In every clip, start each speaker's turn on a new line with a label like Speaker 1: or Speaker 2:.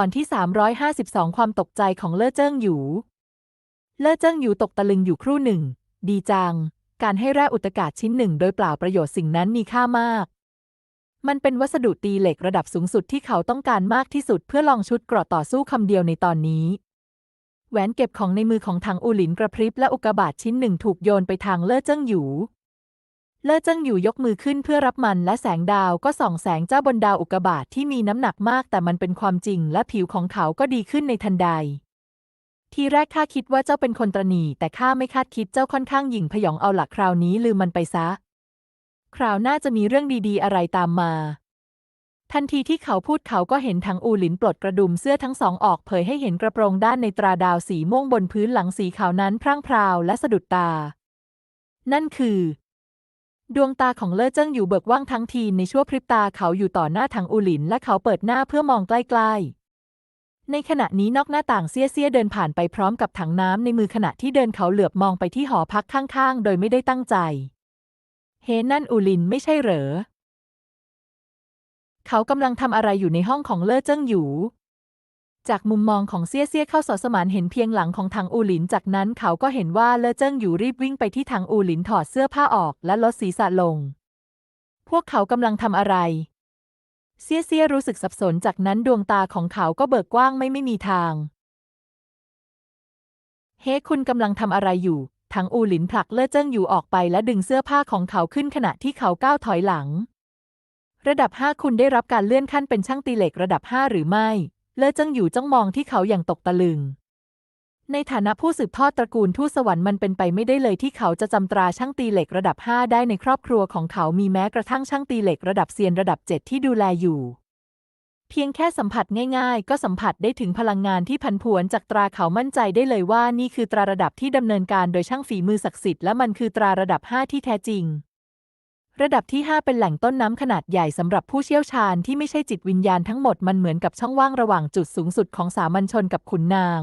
Speaker 1: ตอนที่ 352 ความตกใจของเล่อเจิ้งหยู เล่อเจิ้งหยูตกตะลึงอยู่ครู่หนึ่ง ดีจัง การให้แร่อุตกาศชิ้นหนึ่งโดยเปล่าประโยชน์สิ่งนั้นมีค่ามาก มันเป็นวัสดุตีเหล็กระดับสูงสุดที่เขาต้องการมากที่สุดเพื่อลองชุดเกราะต่อสู้คำเดียวในตอนนี้ แหวนเก็บของในมือของทางอูหลินกระพริบและอุกกาบาตชิ้นหนึ่งถูกโยนไปทางเล่อเจิ้งหยู เล่อเจิ้งอยู่ยกมือขึ้นเพื่อรับมันและแสงดาวก็ส่องแสงเจ้าบนดาวอุกบาตที่มีน้ำหนักมากแต่มันเป็นความจริงและผิวของเขาก็ดีขึ้นในทันใด ทีแรกข้าคิดว่าเจ้าเป็นคนตรนีแต่ข้าไม่คาดคิดเจ้าค่อนข้างหยิ่งพยองเอาหลักคราวนี้ลืมมันไปซะ คราวหน้าจะมีเรื่องดีๆ อะไรตามมา ทันทีที่เขาพูดเขาก็เห็นทางอูหลินปลดกระดุมเสื้อทั้งสองออกเผยให้เห็นกระโปรงด้านในตราดาวสีม่วงบนพื้นหลังสีขาวนั้นพร่างพราวและสะดุดตา นั่นคือ ดวงตาของเล่อเจิ้งอยู่เบิกว่างทั้งทีในชั่วพริบตาเขาอยู่ต่อหน้าทางอูหลิน และเขาเปิดหน้าเพื่อมองใกล้ๆ ในขณะนี้นอกหน้าต่างเซี่ยเซี่ยเดินผ่านไปพร้อมกับถังน้ำในมือขณะที่เดินเขาเหลือบมองไปที่หอพักข้างๆ โดยไม่ได้ตั้งใจ เฮนั่นอูหลินไม่ใช่เหรอ เขากำลังทำอะไรอยู่ในห้องของเล่อเจิ้งอยู่ จากมุมมองของเซี่ยเซี่ยเข้าสอสมานเห็นเพียงหลังของทางอูหลิน จากนั้นเขาก็เห็นว่าเลอเจิ้งอยู่รีบวิ่งไปที่ทางอูหลินถอดเสื้อผ้าออกและลดศีรษะลง พวกเขากำลังทำอะไร เซี่ยเซี่ยรู้สึกสับสนจากนั้นดวงตาของเขาก็เบิกกว้างไม่ไม่มีทาง เฮ้คุณกำลังทำอะไรอยู่ทางอูหลินผลักเลอเจิ้งอยู่ออกไปและดึงเสื้อผ้าของเขาขึ้นขณะที่เขาก้าวถอยหลัง ระดับ 5 คุณได้รับการเลื่อนขั้นเป็นช่างตีเหล็กระดับ 5 หรือไม่ เลอเจิ้งอยู่จ้องมองที่เขาอย่างตกตะลึง ในฐานะผู้สืบทอดตระกูลทูตสวรรค์มันเป็นไปไม่ได้เลยที่เขาจะจำตราช่างตีเหล็กระดับ 5 ได้ในครอบครัวของเขามีแม้กระทั่งช่างตีเหล็กระดับเซียนระดับ 7 ที่ดูแลอยู่ เพียงแค่สัมผัสง่ายๆ ก็สัมผัสได้ถึงพลังงานที่พันผวนจากตราเขามั่นใจได้เลยว่านี่คือตราระดับที่ดำเนินการโดยช่างฝีมือศักดิ์สิทธิ์และมันคือตราระดับ 5 ที่แท้จริง ระดับที่ 5 เป็นแหล่งต้นน้ำขนาดใหญ่สำหรับผู้เชี่ยวชาญที่ไม่ใช่จิตวิญญาณทั้งหมดมันเหมือนกับช่องว่างระหว่างจุดสูงสุดของสามัญชนกับขุนนาง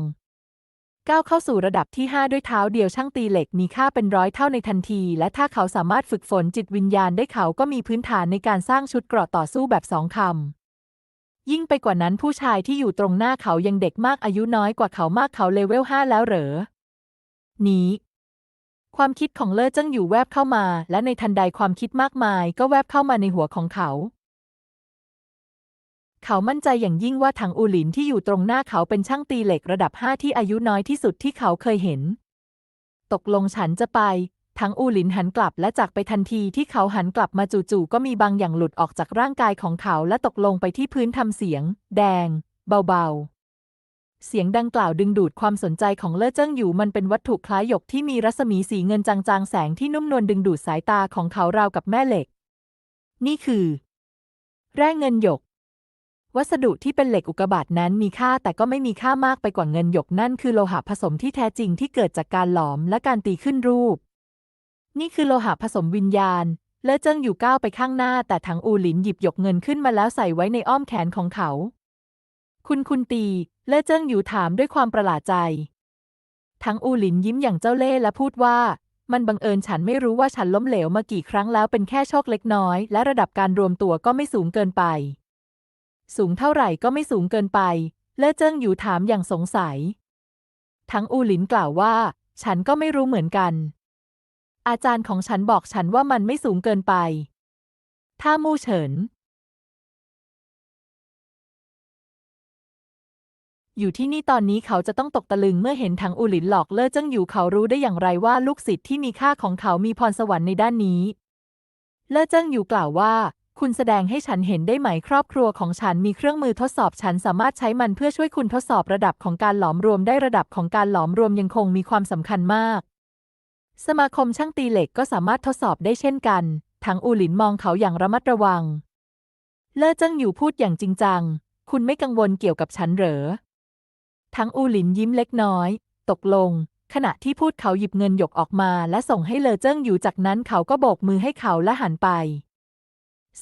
Speaker 1: ก้าวเข้าสู่ระดับที่ 5 ด้วยเท้าเดียวช่างตีเหล็กมีค่าเป็นร้อยเท่าในทันที และถ้าเขาสามารถฝึกฝนจิตวิญญาณได้เขาก็มีพื้นฐานในการสร้างชุดเกราะต่อสู้แบบสองคำยิ่งไปกว่านั้นผู้ชายที่อยู่ตรงหน้าเขายังเด็กมากอายุน้อยกว่าเขามากเขาเลเวล5แล้วเหรอนี้ ความคิดของเล่อเจิ้งอยู่แวบเข้ามา และในทันใดความคิดมากมาย ก็แวบเข้ามาในหัวของเขา เขามั่นใจอย่างยิ่งว่าถังอูหลินที่อยู่ตรงหน้าเขาเป็นช่างตีเหล็กระดับ5ที่อายุน้อยที่สุดที่เขาเคยเห็น ตกลงฉันจะไป ถังอูหลินหันกลับและจากไปทันทีที่เขาหันกลับมาจู่ๆก็มีบางอย่างหลุดออกจากร่างกายของเขาและตกลงไปที่พื้นทำเสียง แดง เบาๆ เสียงดังกล่าวดึงดูดความสนใจของเล่อเจิ้งอยู่มันเป็นวัตถุคล้ายหยกที่มีรัศมีสีเงินจางๆ แสงที่นุ่มนวลดึงดูดสายตาของเขาราวกับแม่เหล็ก นี่คือ แร่เงินหยก วัสดุที่เป็นเหล็กอุกบาตนั้นมีค่าแต่ก็ไม่มีค่ามากไปกว่าเงินหยกนั่นคือโลหะผสมที่แท้จริงที่เกิดจากการหลอมและการตีขึ้นรูป นี่คือโลหะผสมวิญญาณเล่อเจิ้งอยู่ก้าวไปข้างหน้าแต่ถังอูหลินหยิบหยกเงินขึ้นมาแล้วใส่ไว้ในอ้อมแขนของเขา คุณคุณตี เล่เจิ้งอยู่ถามด้วยความประหลาดใจ ทั้งอูหลินยิ้มอย่างเจ้าเล่ห์และพูดว่า มันบังเอิญฉันไม่รู้ว่าฉันล้มเหลวมากี่ครั้งแล้วเป็นแค่โชคเล็กน้อย และระดับการรวมตัวก็ไม่สูงเกินไป สูงเท่าไหร่ก็ไม่สูงเกินไป เล่เจิ้งอยู่ถามอย่างสงสัย ทั้งอูหลินกล่าวว่า ฉันก็ไม่รู้เหมือนกัน อาจารย์ของฉันบอกฉันว่ามันไม่สูงเกินไป ถ้ามู่เฉิน อยู่ที่นี่ตอนนี้เขาจะต้องตกตะลึงเมื่อเห็นทางอูหลินหลอกเล่อเจิ้งอยู่เขารู้ได้อย่างไรว่าลูกศิษย์ที่มีค่าของเขามีพรสวรรค์ในด้านนี้ เล่อเจิ้งอยู่กล่าวว่า คุณแสดงให้ฉันเห็นได้ไหมครอบครัวของฉันมีเครื่องมือทดสอบฉันสามารถใช้มันเพื่อช่วยคุณทดสอบระดับของการหลอมรวมได้ระดับของการหลอมรวมยังคงมีความสำคัญมาก สมาคมช่างตีเหล็กก็สามารถทดสอบได้เช่นกันทางอูหลินมองเขาอย่างระมัดระวัง เล่อเจิ้งอยู่พูดอย่างจริงจัง คุณไม่กังวลเกี่ยวกับฉันเหรอ ทั้งอูหลินยิ้มเล็กน้อย ตกลง ขณะที่พูดเขาหยิบเงินหยกออกมาและส่งให้เลอเจิ้งอยู่จากนั้นเขาก็โบกมือให้เขาและหันไป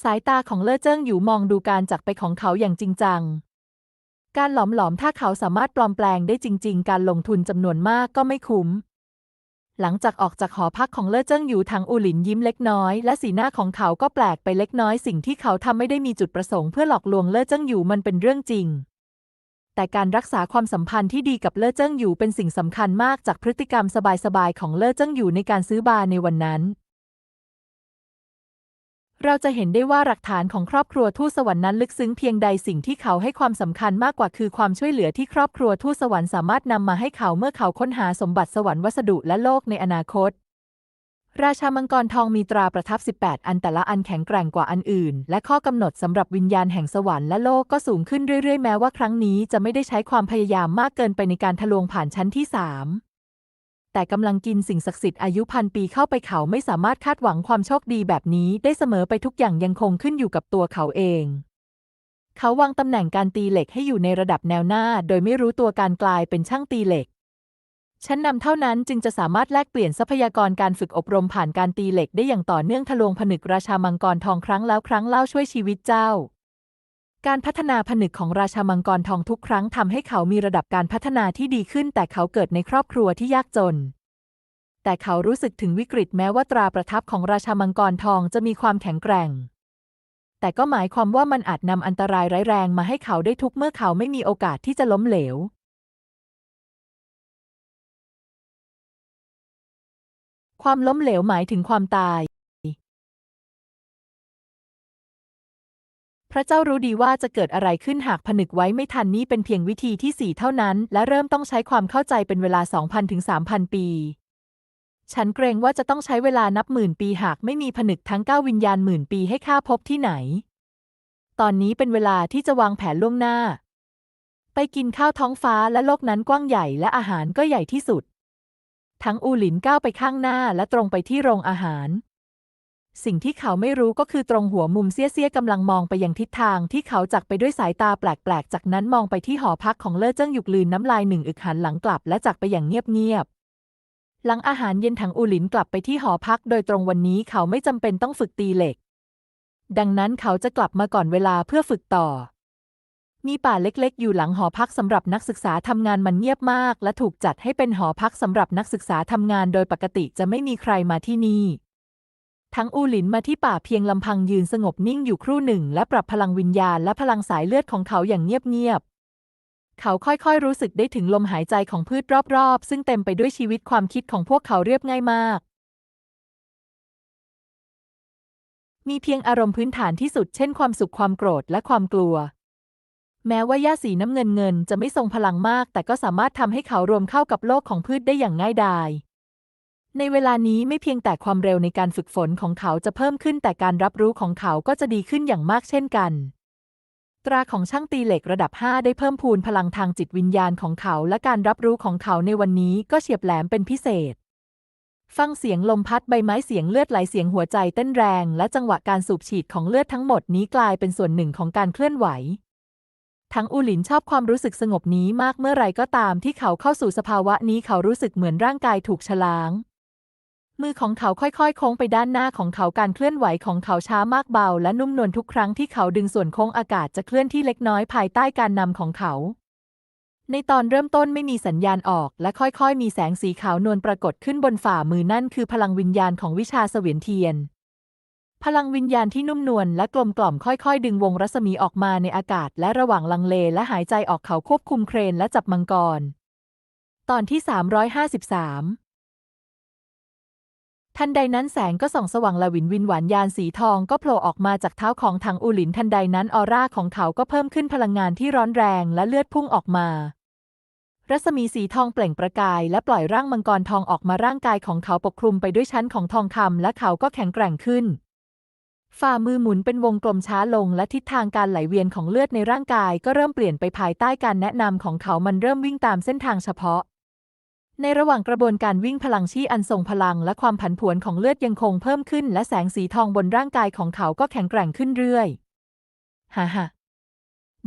Speaker 1: สายตาของเลอเจิ้งอยู่มองดูการจากไปของเขาอย่างจริงจัง การหลอมหลอมถ้าเขาสามารถปลอมแปลงได้จริง ๆ การลงทุนจำนวนมากก็ไม่คุ้มหลังจากออกจากหอพักของเลอเจิ้งอยู่ทางอูหลินยิ้มเล็กน้อย และสีหน้าของเขาก็แปลกไปเล็กน้อยสิ่งที่เขาทำไม่ได้มีจุดประสงค์เพื่อหลอกลวงเลอเจิ้งอยู่มันเป็นเรื่องจริง แต่การรักษาความสัมพันธ์ที่ดีกับเล่อเจิ้งอยู่เป็นสิ่งสำคัญมากจากพฤติกรรมสบายๆของเล่อเจิ้งอยู่ในการซื้อบาร์ในวันนั้น เราจะเห็นได้ว่าหลักฐานของครอบครัวทูตสวรรค์นั้นลึกซึ้งเพียงใดสิ่งที่เขาให้ความสำคัญมากกว่าคือความช่วยเหลือที่ครอบครัวทูตสวรรค์สามารถนำมาให้เขาเมื่อเขาค้นหาสมบัติสวรรค์วัสดุและโลกในอนาคต ราชามังกรทองมีตราประทับ 18 อันแต่ละอันแข็งแกร่งกว่าอันอื่น และข้อกำหนดสำหรับวิญญาณแห่งสวรรค์และโลกก็สูงขึ้นเรื่อยๆ แม้ว่าครั้งนี้จะไม่ได้ใช้ความพยายามมากเกินไปในการทะลวงผ่านชั้นที่สามแต่กำลังกินสิ่งศักดิ์สิทธิ์อายุพันปีเข้าไปเขาไม่สามารถคาดหวังความโชคดีแบบนี้ได้เสมอไปทุกอย่างยังคงขึ้นอยู่กับตัวเขาเอง เขาวางตำแหน่งการตีเหล็กให้อยู่ในระดับแนวหน้า โดยไม่รู้ตัวการกลายเป็นช่างตีเหล็ก ชั้นนำเท่านั้นจึงจะสามารถแลกเปลี่ยนทรัพยากรการฝึกอบรมผ่านการตีเหล็กได้อย่างต่อเนื่องทะลวงผนึกราชามังกรทองครั้งแล้วครั้งเล่าช่วยชีวิตเจ้า การพัฒนาผนึกของราชามังกรทองทุกครั้งทำให้เขามีระดับการพัฒนาที่ดีขึ้น แต่เขาเกิดในครอบครัวที่ยากจน แต่เขารู้สึกถึงวิกฤตแม้ว่าตราประทับของราชามังกรทองจะมีความแข็งแกร่ง แต่ก็หมายความว่ามันอาจนำอันตรายร้ายแรงมาให้เขาได้ทุกเมื่อเขาไม่มีโอกาสที่จะล้มเหลว ความล้มเหลวหมายถึงความตาย พระเจ้ารู้ดีว่าจะเกิดอะไรขึ้นหากผนึกไว้ไม่ทันนี้เป็นเพียงวิธีที่สี่เท่านั้น และเริ่มต้องใช้ความเข้าใจเป็นเวลา 2,000ถึง3,000 ปี ฉันเกรงว่าจะต้องใช้เวลานับหมื่นปีหากไม่มีผนึกทั้งเก้าวิญญาณหมื่นปีให้ข้าพบที่ไหน ตอนนี้เป็นเวลาที่จะวางแผนล่วงหน้า ไปกินข้าวท้องฟ้าและโลกนั้นกว้างใหญ่และอาหารก็ใหญ่ที่สุด ทั้งอูหลินก้าวไปข้างหน้าและตรงไปที่โรงอาหาร สิ่งที่เขาไม่รู้ก็คือตรงหัวมุมเสี้ยๆกำลังมองไปยังทิศทางที่เขาจักไปด้วยสายตาแปลกๆ จากนั้นมองไปที่หอพักของเล่อเจิ้งหยุกลืนน้ำลายหนึ่งอึกหันหลังกลับและจักไปอย่างเงียบๆหลังอาหารเย็นถังอูหลินกลับไปที่หอพักโดยตรงวันนี้เขาไม่จำเป็นต้องฝึกตีเหล็ก ดังนั้นเขาจะกลับมาก่อนเวลาเพื่อฝึกต่อ มีป่าเล็กๆ อยู่หลังหอพักสำหรับนักศึกษาทำงานมันเงียบมาก และถูกจัดให้เป็นหอพักสำหรับนักศึกษาทำงานโดยปกติจะไม่มีใครมาที่นี่ ทั้งอูหลินมาที่ป่าเพียงลำพังยืนสงบนิ่งอยู่ครู่หนึ่ง และปรับพลังวิญญาณและพลังสายเลือดของเขาอย่างเงียบๆ เขาค่อยๆรู้สึกได้ถึงลมหายใจของพืชรอบๆ ซึ่งเต็มไปด้วยชีวิตความคิดของพวกเขาเรียบง่ายมากมีเพียงอารมณ์พื้นฐานที่สุดเช่นความสุขความโกรธและความกลัว แม้ว่าหญ้าสีน้ำเงินเงินจะไม่ทรงพลังมาก แต่ก็สามารถทำให้เขารวมเข้ากับโลกของพืชได้อย่างง่ายดาย ในเวลานี้ไม่เพียงแต่ความเร็วในการฝึกฝนของเขาจะเพิ่มขึ้นแต่การรับรู้ของเขาก็จะดีขึ้นอย่างมากเช่นกัน ตราของช่างตีเหล็กระดับ 5 ได้เพิ่มพูนพลังทางจิตวิญญาณของเขาและการรับรู้ของเขาในวันนี้ก็เฉียบแหลมเป็นพิเศษฟังเสียงลมพัดใบไม้เสียงเลือดไหลเสียงหัวใจเต้นแรง และจังหวะการสูบฉีดของเลือดทั้งหมดนี้กลายเป็นส่วนหนึ่งของการเคลื่อนไหว ทั้งอูหลินชอบความรู้สึกสงบนี้มากเมื่อไรก็ตามที่เขาเข้าสู่สภาวะนี้เขารู้สึกเหมือนร่างกายถูกฉลาง มือของเขาค่อยๆ โค้งไปด้านหน้าของเขาการเคลื่อนไหวของเขาช้ามากเบา และนุ่มนวลทุกครั้งที่เขาดึงส่วนโค้งอากาศจะเคลื่อนที่เล็กน้อยภายใต้การนำของเขา ในตอนเริ่มต้นไม่มีสัญญาณออก และค่อยๆ มีแสงสีขาวนวลปรากฏขึ้นบนฝ่ามือนั่นคือพลังวิญญาณของวิชาเสวียนเทียน พลังวิญญาณที่นุ่มนวลและกลมกล่อมค่อยๆ ดึงวงรัศมีออกมาในอากาศ และระหว่างลังเลและหายใจออกเขาควบคุมเครนและจับมังกร ตอนที่ 353 ทันใดนั้นแสงก็ส่องสว่างละวินวินหวานยานสีทองก็โผล่ออกมาจากเท้าของทางอูหลินทันใดนั้นออร่าของเขาก็เพิ่มขึ้นพลังงานที่ร้อนแรงและเลือดพุ่งออกมารัศมีสีทองเปล่งประกายและปล่อยร่างมังกรทองออกมาร่างกายของเขาปกคลุมไปด้วยชั้นของทองคำและเขาก็แข็งแกร่งขึ้น ฝ่ามือหมุนเป็นวงกลมช้าลงและทิศทางการไหลเวียนของเลือดในร่างกายก็เริ่มเปลี่ยนไปภายใต้การแนะนำของเขามันเริ่มวิ่งตามเส้นทางเฉพาะ ในระหว่างกระบวนการวิ่งพลังชีอันทรงพลังและความผันผวนของเลือดยังคงเพิ่มขึ้น และแสงสีทองบนร่างกายของเขาก็แข็งแกร่งขึ้นเรื่อยฮ่าฮ่า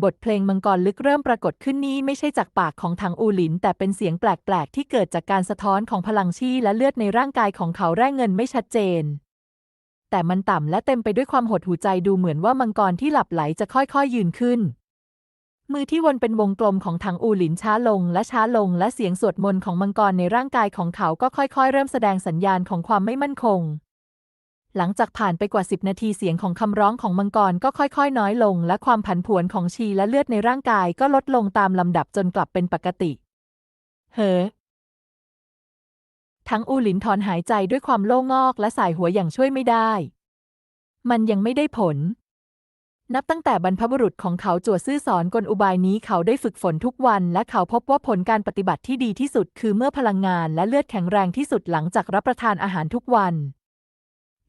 Speaker 1: บทเพลงมังกรลึกเริ่มปรากฏขึ้นนี้ไม่ใช่จากปากของทางอูหลิน แต่เป็นเสียงแปลกๆที่เกิดจากการสะท้อนของพลังชีและเลือดในร่างกายของเขาแร่เงินไม่ชัดเจน แต่มันต่ำและเต็มไปด้วยความหดหูใจดูเหมือนว่ามังกรที่หลับไหลจะค่อยๆยืนขึ้น มือที่วนเป็นวงกลมของทางอูหลินช้าลงและช้าลง และเสียงสวดมนต์ของมังกรในร่างกายของเขาก็ค่อยๆ เริ่มแสดงสัญญาณของความไม่มั่นคง หลังจากผ่านไปกว่าสิบนาทีเสียงของคำร้องของมังกรก็ค่อยๆ น้อยลง และความผันผวนของชีและเลือดในร่างกายก็ลดลงตามลำดับจนกลับเป็นปกติ เฮ้อ ทั้งอูหลินถอนหายใจด้วยความโล่งอกและสายหัวอย่างช่วยไม่ได้ มันยังไม่ได้ผล นับตั้งแต่บรรพบุรุษของเขาจั่วซื่อสอนกลอุบายนี้เขาได้ฝึกฝนทุกวัน และเขาพบว่าผลการปฏิบัติที่ดีที่สุดคือเมื่อพลังงานและเลือดแข็งแรงที่สุดหลังจากรับประทานอาหารทุกวัน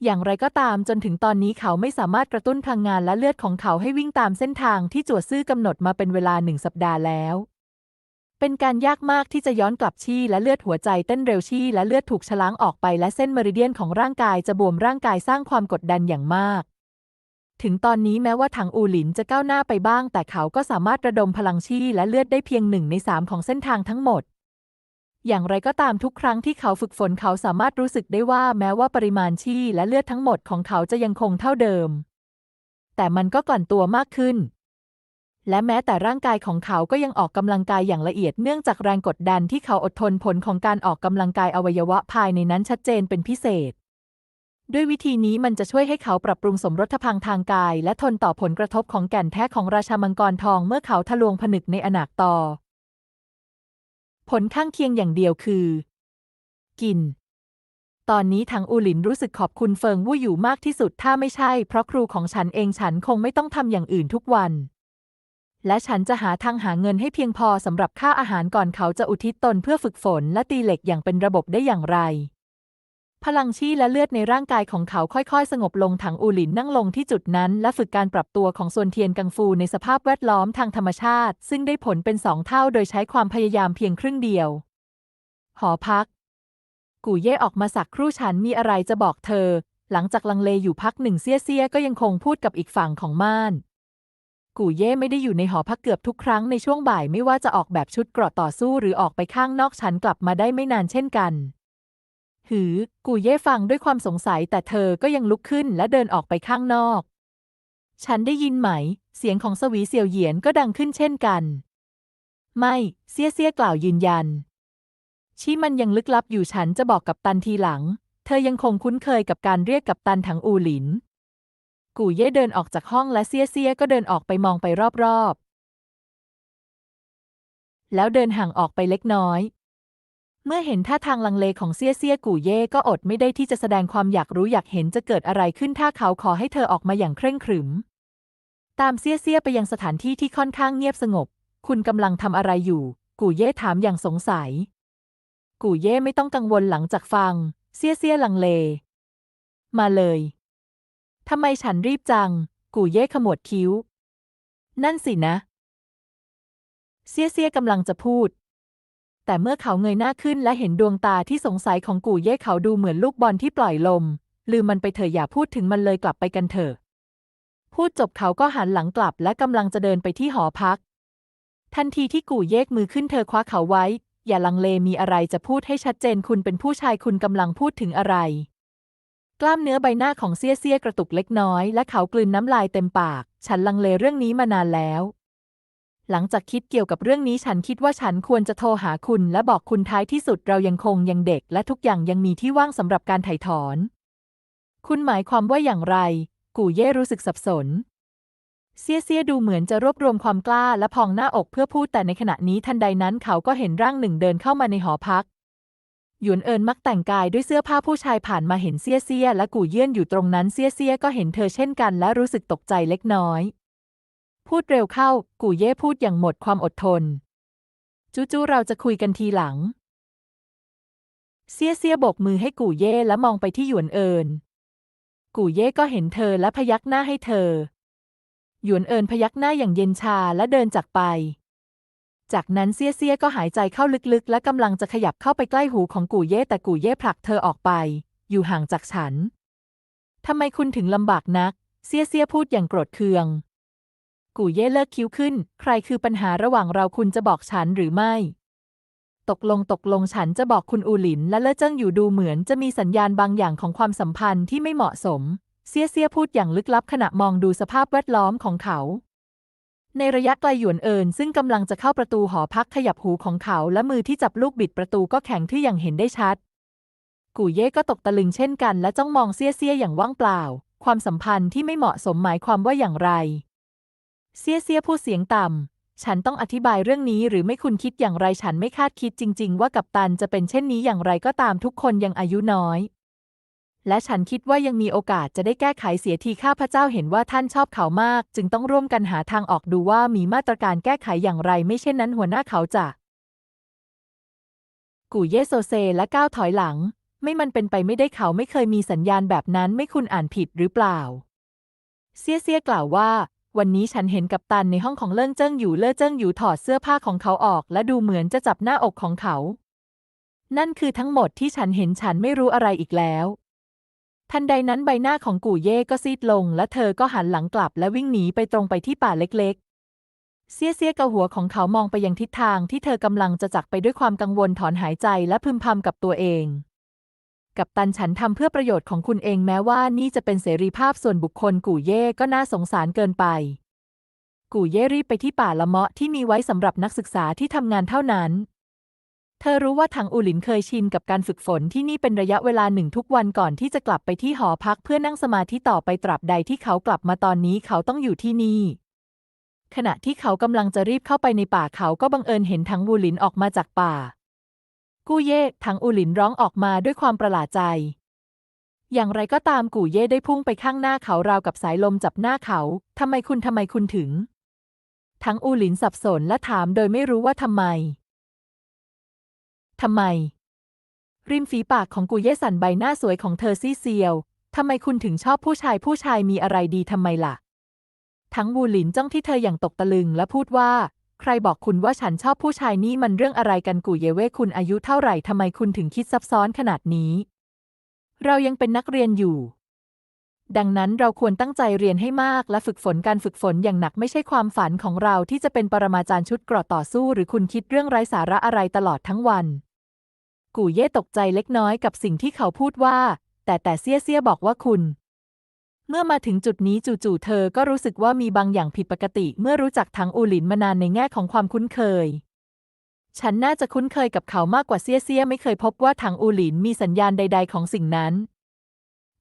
Speaker 1: อย่างไรก็ตามจนถึงตอนนี้เขาไม่สามารถกระตุ้นพลังงานและเลือดของเขาให้วิ่งตามเส้นทางที่จั่วซื่อกำหนดมาเป็นเวลาหนึ่งสัปดาห์แล้ว เป็นการยากมากที่จะย้อนกลับชี่และเลือดหัวใจเต้นเร็วชี่และเลือดถูกฉล้างออกไปและเส้นเมริเดียนของร่างกายจะบวมร่างกายสร้างความกดดันอย่างมาก ถึงตอนนี้แม้ว่าถังอูหลินจะก้าวหน้าไปบ้าง แต่เขาก็สามารถระดมพลังชี่และเลือดได้เพียงหนึ่งในสามของเส้นทางทั้งหมด อย่างไรก็ตามทุกครั้งที่เขาฝึกฝนเขาสามารถรู้สึกได้ว่าแม้ว่าปริมาณชี่และเลือดทั้งหมดของเขาจะยังคงเท่าเดิม แต่มันก็กลั่นตัวมากขึ้น และแม้แต่ร่างกายของเขาก็ยังออกกำลังกายอย่างละเอียดเนื่องจากแรงกดดันที่เขาอดทนผลของการออกกำลังกายอวัยวะภายในนั้นชัดเจนเป็นพิเศษ ด้วยวิธีนี้มันจะช่วยให้เขาปรับปรุงสมรรถพังทางกาย และทนต่อผลกระทบของแก่นแท้ของราชามังกรทองเมื่อเขาทะลวงผนึกในอนาคตอผลข้างเคียงอย่างเดียวคือ กิน ตอนนี้ทางอูหลินรู้สึกขอบคุณเฟิงวู่อยู่มากที่สุดถ้าไม่ใช่ เพราะครูของฉันเองฉันคงไม่ต้องทำอย่างอื่นทุกวัน และฉันจะหาทางหาเงินให้เพียงพอสำหรับค่าอาหารก่อนเขาจะอุทิศตนเพื่อฝึกฝนและตีเหล็กอย่างเป็นระบบได้อย่างไร พลังชีและเลือดในร่างกายของเขาค่อยๆ สงบลงถังอูหลินนั่งลงที่จุดนั้น และฝึกการปรับตัวของส่วนเทียนกังฟูในสภาพแวดล้อมทางธรรมชาติ ซึ่งได้ผลเป็นสองเท่าโดยใช้ความพยายามเพียงครึ่งเดียว หอพัก กูเย่ออกมาสักครู่ฉันมีอะไรจะบอกเธอ หลังจากลังเลอยู่พักหนึ่งเสี้ยเสียก็ยังคงพูดกับอีกฝั่งของม่าน กู่เย่ไม่ได้อยู่ในหอพักเกือบทุกครั้งในช่วงบ่ายไม่ว่าจะออกแบบชุดเกราะต่อสู้หรือออกไปข้างนอกฉันกลับมาได้ไม่นานเช่นกัน หือ กู่เย่ฟังด้วยความสงสัยแต่เธอก็ยังลุกขึ้นและเดินออกไปข้างนอก ฉันได้ยินไหม เสียงของสวีเสี่ยวเหยียนก็ดังขึ้นเช่นกัน ไม่เสียเสียกล่าวยืนยัน ชี้มันยังลึกลับอยู่ฉันจะบอกกับตันทีหลัง เธอยังคงคุ้นเคยกับการเรียกกับตันถังอูหลิน กู่เย่เดินออกจากห้องและเซียเซียก็เดินออกไปมองไปรอบๆ แล้วเดินห่างออกไปเล็กน้อย เมื่อเห็นท่าทางลังเลของเซียเซียกู่เย่ก็อดไม่ได้ที่จะแสดงความอยากรู้อยากเห็นจะเกิดอะไรขึ้นถ้าเขาขอให้เธอออกมาอย่างเคร่งขรึม ตามเซียเซียไปยังสถานที่ที่ค่อนข้างเงียบสงบ คุณกำลังทำอะไรอยู่ กู่เย่ถามอย่างสงสัย กู่เย่ไม่ต้องกังวลหลังจากฟัง เซียเซียลังเล มาเลย ทำไมฉันรีบจัง กูเย่ขมวดคิ้ว นั่นสินะ เซียเซียกำลังจะพูด แต่เมื่อเขาเงยหน้าขึ้นและเห็นดวงตาที่สงสัยของกูเย่เขาดูเหมือนลูกบอลที่ปล่อยลม ลืมมันไปเถอะอย่าพูดถึงมันเลยกลับไปกันเถอะ พูดจบเขาก็หันหลังกลับและกำลังจะเดินไปที่หอพัก ทันทีที่กูเยกมือขึ้นเธอคว้าเขาไว้ อย่าลังเลมีอะไรจะพูดให้ชัดเจนคุณเป็นผู้ชายคุณกำลังพูดถึงอะไร กล้ามเนื้อใบหน้าของเซียเซียกระตุกเล็กน้อยและเขากลืนน้ำลายเต็มปาก ฉันลังเลเรื่องนี้มานานแล้ว หลังจากคิดเกี่ยวกับเรื่องนี้ฉันคิดว่าฉันควรจะโทรหาคุณและบอกคุณท้ายที่สุดเรายังคงยังเด็ก และทุกอย่างยังมีที่ว่างสำหรับการไถ่ถอน คุณหมายความว่าอย่างไร กู่เย่รู้สึกสับสน เซียเซียดูเหมือนจะรวบรวมความกล้าและพองหน้าอกเพื่อพูดแต่ในขณะนี้ทันใดนั้นเขาก็เห็นร่างหนึ่งเดินเข้ามาในหอพัก หยวนเอินมักแต่งกายด้วยเสื้อผ้าผู้ชายผ่านมาเห็นเซียเซียและกู่เยื่อนอยู่ตรงนั้นเซียเซียก็เห็นเธอเช่นกันและรู้สึกตกใจเล็กน้อย พูดเร็วเข้า กู่เย่พูดอย่างหมดความอดทน จู้ๆเราจะคุยกันทีหลังเซียเซียโบกมือให้กู่เย่และมองไปที่หยวนเอินกู่เย่ก็เห็นเธอและพยักหน้าให้เธอ หยวนเอินพยักหน้าอย่างเย็นชาและเดินจากไป จากนั้นเซียเซียก็หายใจเข้าลึกๆ และกำลังจะขยับเข้าไปใกล้หูของกู่เย่แต่กู่เย่ผลักเธอออกไป อยู่ห่างจากฉัน ทำไมคุณถึงลำบากนัก เซียเซียพูดอย่างโกรธเคือง กู่เย่เลิกคิ้วขึ้น ใครคือปัญหาระหว่างเราคุณจะบอกฉันหรือไม่ ตกลงตกลงฉันจะบอกคุณอูหลิน และเลอเจิ้งอยู่ดูเหมือนจะมีสัญญาณบางอย่างของความสัมพันธ์ที่ไม่เหมาะสม เซียเซียพูดอย่างลึกลับขณะมองดูสภาพแวดล้อมของเขา ในระยะไกลหยวนเอินซึ่งกำลังจะเข้าประตูหอพักขยับหูของเขา และมือที่จับลูกบิดประตูก็แข็งที่อย่างเห็นได้ชัด กูเย่ก็ตกตะลึงเช่นกัน และจ้องมองเซี่ยเซี่ยอย่างว่างเปล่า ความสัมพันธ์ที่ไม่เหมาะสมหมายความว่าอย่างไรเซี่ยเซี่ยพูดเสียงต่ำ ฉันต้องอธิบายเรื่องนี้หรือไม่คุณคิดอย่างไรฉันไม่คาดคิดจริง ๆ ว่ากัปตันจะเป็นเช่นนี้อย่างไรก็ตามทุกคนยังอายุน้อย และฉันคิดว่ายังมีโอกาสจะได้แก้ไขเสียทีข้าพเจ้าเห็นว่าท่านชอบเขามาก จึงต้องร่วมกันหาทางออกดูว่ามีมาตรการแก้ไขอย่างไร ไม่เช่นนั้นหัวหน้าเขาจะกูเยโซเซและก้าวถอยหลัง ไม่มันเป็นไปไม่ได้เขาไม่เคยมีสัญญาณแบบนั้นไม่คุณอ่านผิดหรือเปล่า เซี่ยเซี่ยกล่าวว่า วันนี้ฉันเห็นกัปตันในห้องของเลิ่งเจิ้งอยู่เล่อเจิ้งอยู่ถอดเสื้อผ้าของเขาออก และดูเหมือนจะจับหน้าอกของเขา นั่นคือทั้งหมดที่ฉันเห็นฉันไม่รู้อะไรอีกแล้ว ทันใดนั้นใบหน้าของกู่เย่ก็ซีดลง และเธอก็หันหลังกลับและวิ่งหนีไปตรงไปที่ป่าเล็กๆ เสี้ยเสียกระหัวของเขามองไปยังทิศทางที่เธอกำลังจะจักไปด้วยความกังวลถอนหายใจและพึมพำกับตัวเอง กับตันฉันทำเพื่อประโยชน์ของคุณเองแม้ว่านี่จะเป็นเสรีภาพส่วนบุคคลกู่เย่ก็น่าสงสารเกินไป กู่เย่รีบไปที่ป่าละเมาะที่มีไว้สำหรับนักศึกษาที่ทำงานเท่านั้น เธอรู้ว่าทางอูหลินเคยชินกับการฝึกฝนที่นี่เป็นระยะเวลาหนึ่งทุกวันก่อนที่จะกลับไปที่หอพักเพื่อนั่งสมาธิต่อไปตราบใดที่เขากลับมาตอนนี้เขาต้องอยู่ที่นี่ ขณะที่เขากำลังจะรีบเข้าไปในป่าเขาก็บังเอิญเห็นทังอูหลินออกมาจากป่า กูเย่ทังอูหลินร้องออกมาด้วยความประหลาดใจ อย่างไรก็ตามกู่เย่ได้พุ่งไปข้างหน้าเขาราวกับสายลมจับหน้าเขาทำไมคุณทำไมคุณถึง ทั้งอูหลินสับสนและถามโดยไม่รู้ว่าทำไม ทำไม ริมฝีปากของกูเย่สันใบหน้าสวยของเธอซี่เซียว ทำไมคุณถึงชอบผู้ชายผู้ชายมีอะไรดีทำไมล่ะ ทั้งวูหลินจ้องที่เธออย่างตกตะลึงและพูดว่า ใครบอกคุณว่าฉันชอบผู้ชายนี่มันเรื่องอะไรกันกูเยเว่คุณอายุเท่าไหร่ทำไมคุณถึงคิดซับซ้อนขนาดนี้ เรายังเป็นนักเรียนอยู่ดังนั้นเราควรตั้งใจเรียนให้มากและฝึกฝนการฝึกฝนอย่างหนักไม่ใช่ความฝันของเราที่จะเป็นปรมาจารย์ชุดเกราะต่อสู้ หรือคุณคิดเรื่องไร้สาระอะไรตลอดทั้งวัน กู่เย่ตกใจเล็กน้อยกับสิ่งที่เขาพูดว่า แต่แต่เซี่ยเซี่ยบอกว่าคุณ เมื่อมาถึงจุดนี้จู่ๆเธอก็รู้สึกว่ามีบางอย่างผิดปกติเมื่อรู้จักทางอูหลินมานานในแง่ของความคุ้นเคย ฉันน่าจะคุ้นเคยกับเขามากกว่าเซี่ยเซี่ยไม่เคยพบว่าทางอูหลินมีสัญญาณใด ๆ ของสิ่งนั้น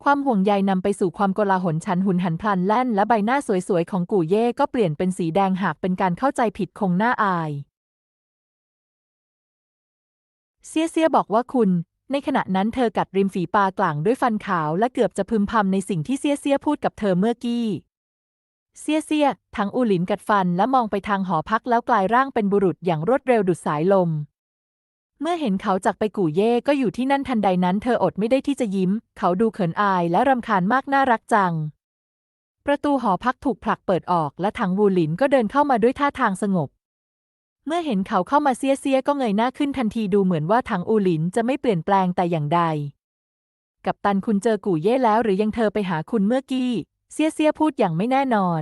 Speaker 1: ความห่วงใยนำไปสู่ความโกลาหลฉันหุนหันพลันแล่น และใบหน้าสวยๆ ของกู่เย่ก็เปลี่ยนเป็นสีแดงหากเป็นการเข้าใจผิดคงน่าอาย เซียเซียบอกว่าคุณ ในขณะนั้นเธอกัดริมฝีปากกลางด้วยฟันขาวและเกือบจะพึมพำในสิ่งที่เซียเซียพูดกับเธอเมื่อกี้ เซียเซียทั้งอูหลินกัดฟันและมองไปทางหอพักแล้วกลายร่างเป็นบุรุษอย่างรวดเร็วดุดสายลม เมื่อเห็นเขาจากไปกู่เย่ก็อยู่ที่นั่นทันใดนั้นเธออดไม่ได้ที่จะยิ้ม เขาดูเขินอายและรำคาญมากน่ารักจังประตูหอพักถูกผลักเปิดออกและทางวูหลินก็เดินเข้ามาด้วยท่าทางสงบ เมื่อเห็นเขาเข้ามาเซียเซียก็เงยหน้าขึ้นทันทีดูเหมือนว่าถังอูหลินจะไม่เปลี่ยนแปลงแต่อย่างใด กับตันคุณเจอกู่เย่แล้วหรือยังเธอไปหาคุณเมื่อกี้เซียเซียพูดอย่างไม่แน่นอน